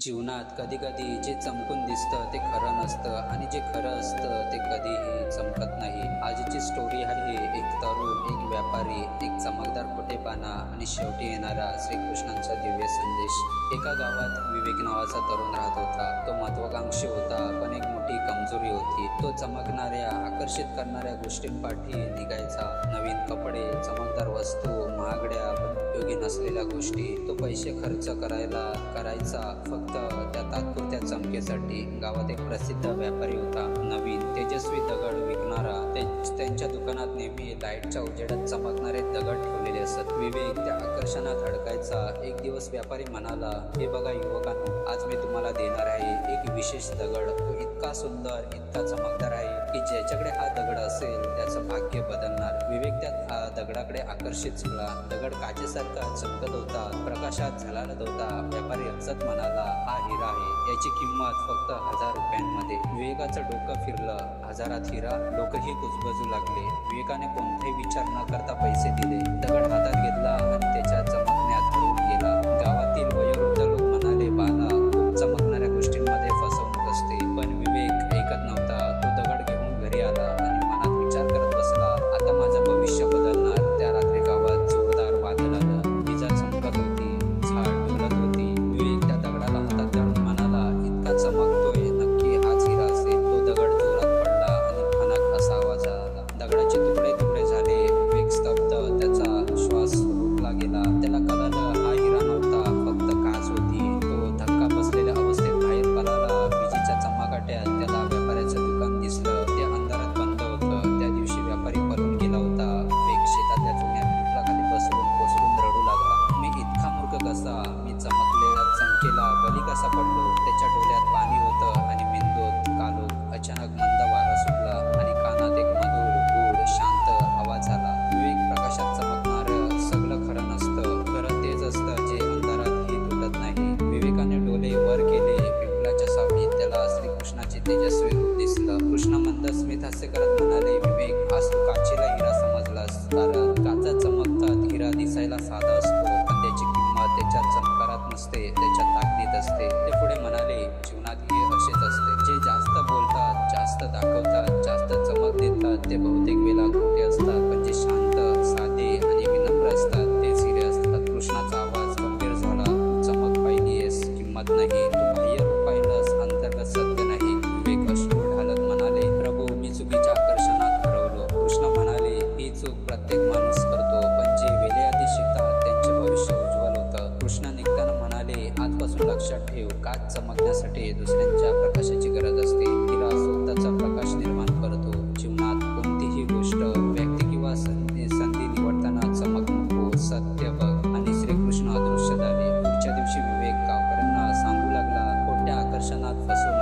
जीवनात कधी कधी जे चमकून दिसतं ते खरं नसतं आणि जे खरं असतं ते कधीही चमकत नाही. आजची स्टोरी आहे एक तरुण एक व्यापारी एक चमकदार खोटेपाना आणि शेवटी येणारा श्रीकृष्णांचा दिव्य संदेश. एका गावात विवेक नावाचा तरुण राहत होता. तो महत्वाकांक्षी होता पण एक मोठी कमजोरी होती. तो चमकणाऱ्या आकर्षित करणाऱ्या गोष्टींपाठी निघायचा. नवीन कपडे चमकदार वस्तू महागड्या योग्य उपयोगी नसलेल्या गोष्टी. तो पैसे खर्च करायला करायचा फक्त त्या तात्पुरत्या चमकेसाठी गावात एक प्रसिद्ध व्यापारी होता नवीन तेजस्वी दगड विकणारा. ते- त्यांच्या दुकानात नेहमी लाईटच्या उजेडात चमकणारे दगड ठेवलेले असत. विवेक त्या आकर्षणात अडकायचा. एक दिवस व्यापारी म्हणाला हे बघा युवकांनो आज मी तुम्हाला देणार आहे एक विशेष दगड. तो इतका सुंदर इतका चमकदार आहे. की ज्याच्याकडे हा दगड असेल त्याचं भाग्य बदलणार. विवेक त्या दगडाकडे आकर्षित झाला. दगड काचेसारखा चमकत होता प्रकाशात झळाळत होता व्यापारी हसत म्हणाला हा हिरा आहे. याची किंमत फक्त हजार रुपयांमध्ये. विवेकाचं डोकं फिरलं. हजारात हिरा लोकही कुजबजू लागले. विवेकाने कोणताही विचार न करता पैसे दिले. दगड हातात घेतला कृष्ण मंद स्मित हास्य करत म्हणाले विवेक आज तू काचेला हिरा समजलास कारण काचा चमकतात हिरा दिसायला साधा असतो. पण त्याची किंमत त्याच्या चमकारात नसते त्याच्या ताकदीत असते. ते पुढे म्हणाले जीवनात हे असेच असते. जे जास्त बोलतात जास्त दाखवतात जास्त चमक देतात ते बहुतेक वेळा खोटे असतात. पण जे शांत साधे आणि विनम्र असतात तेच हिरे असतात. कृष्णाचा आवाज गंभीर झाला. चमक पाहिलीयस किंमत नाही. म्हणाले आजपासून लक्षात ठेव. काच चमकण्यासाठी दुसऱ्यांच्या प्रकाशाची गरज असते. तिला स्वतःचा प्रकाश निर्माण करतो. जीवनात कोणतीही गोष्ट व्यक्ती किंवा संधी संधी निवडताना चमक नको सत्य बघ आणि श्रीकृष्ण अदृश्य झाले. पुढच्या दिवशी विवेक गावकऱ्यांना सांगू लागला खोट्या आकर्षणात फसवला